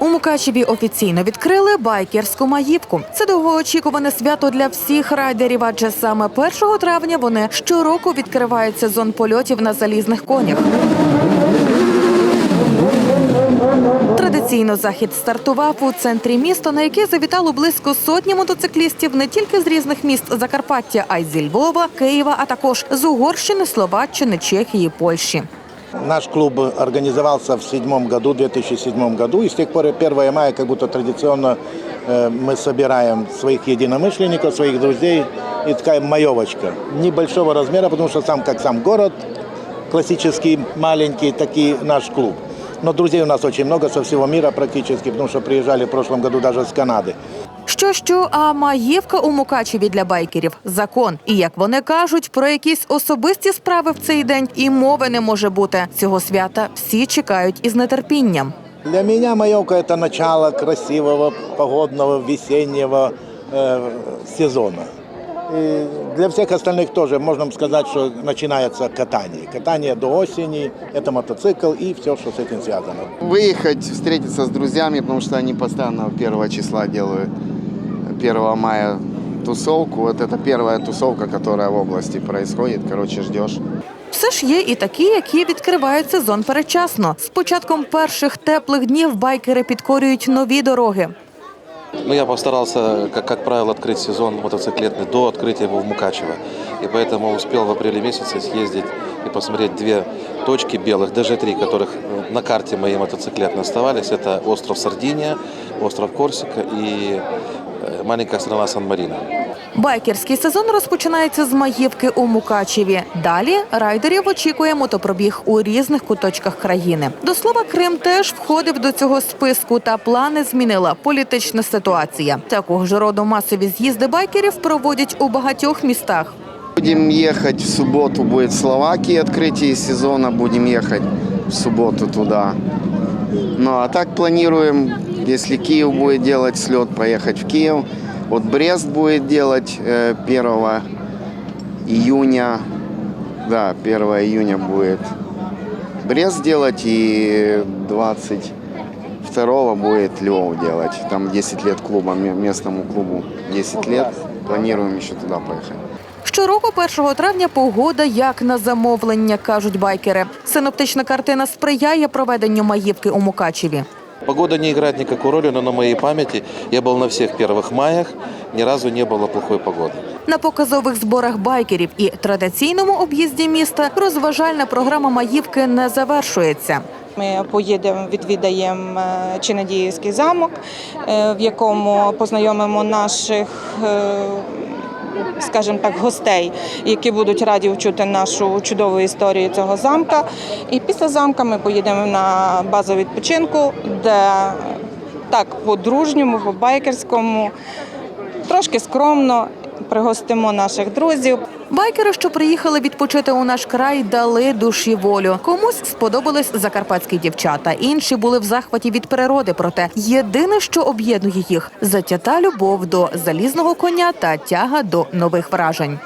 У Мукачеві офіційно відкрили байкерську маївку. Це довгоочікуване свято для всіх райдерів, адже саме 1 травня вони щороку відкривають сезон польотів на залізних конях. Традиційно захід стартував у центрі міста, на який завітало близько сотні мотоциклістів не тільки з різних міст Закарпаття, а й зі Львова, Києва, а також з Угорщини, Словаччини, Чехії, Польщі. Наш клуб организовался в седьмом году, 2007 году, и с тех пор 1 мая как будто традиционно э, мы собираем своих единомышленников, своих друзей, и такая маевочка. Небольшого размера, потому что сам как сам город, классический, маленький, так и наш клуб. Но друзей у нас очень много со всего мира практически, потому что приезжали в прошлом году даже с Канады. Що що, а маєвка у Мукачеві для байкерів закон. І як вони кажуть, про якісь особисті справи в цей день і мови не може бути. Цього свята всі чекають із нетерпінням. Для меня маевка – это начало красивого, погодного, весеннего э, сезона. И для всех остальных тоже можно сказать, что начинается катание. Катание до осени – это мотоцикл и все, что с этим связано. Выехать, встретиться с друзьями, потому что они постоянно 1 числа делают 1 мая тусовку. Вот это первая тусовка, которая в области происходит. Короче, ждешь. Все ж є і такі, які відкривають сезон передчасно. З початком перших теплих днів байкери підкорюють нові дороги. Ну, я постарался, как, как правило, открыть сезон мотоциклетный до открытия его в Мукачево. И поэтому успел в апреле месяце съездить и посмотреть две точки белых, даже три, которых э, на карте моей мотоциклетной оставались. Это остров Сардиния, остров Корсика и маленькая страна Сан-Марино. Байкерський сезон розпочинається з маївки у Мукачеві. Далі райдерів очікує мотопробіг у різних куточках країни. До слова, Крим теж входив до цього списку, та плани змінила політична ситуація. Такого ж роду масові з'їзди байкерів проводять у багатьох містах. Будем ехать в субботу, будет в Словакии открытие сезона. Будем ехать в субботу туда. Ну а так планируем, если Киев будет делать слет, поехать в Киев. Вот Брест будет делать э, 1 июня. Да, 1 июня будет Брест делать и 22 будет Львов делать. Там 10 лет клуба, ме- местному клубу 10 лет. Планируем еще туда поехать. Щороку 1 травня погода як на замовлення, кажуть байкери. Синоптична картина сприяє проведенню маївки у Мукачеві. Погода не играет никакой роли, но на моей памяти я был на всех первых маях, ни разу не было плохой погоды. На показових зборах байкерів і традиційному об'їзді міста розважальна програма маївки не завершується. Ми поїдемо, відвідаємо е, Чинадіївський замок, е, в якому познайомимо наших, е, скажімо так, гостей, які будуть раді вчути нашу чудову історію цього замка. І після замка ми поїдемо на базу відпочинку, де так по-дружньому, по-байкерському, трошки скромно пригостимо наших друзів. Байкери, що приїхали відпочити у наш край, дали душі волю. Комусь сподобались закарпатські дівчата, інші були в захваті від природи. Проте єдине, що об'єднує їх затята любов до залізного коня та тяга до нових вражень.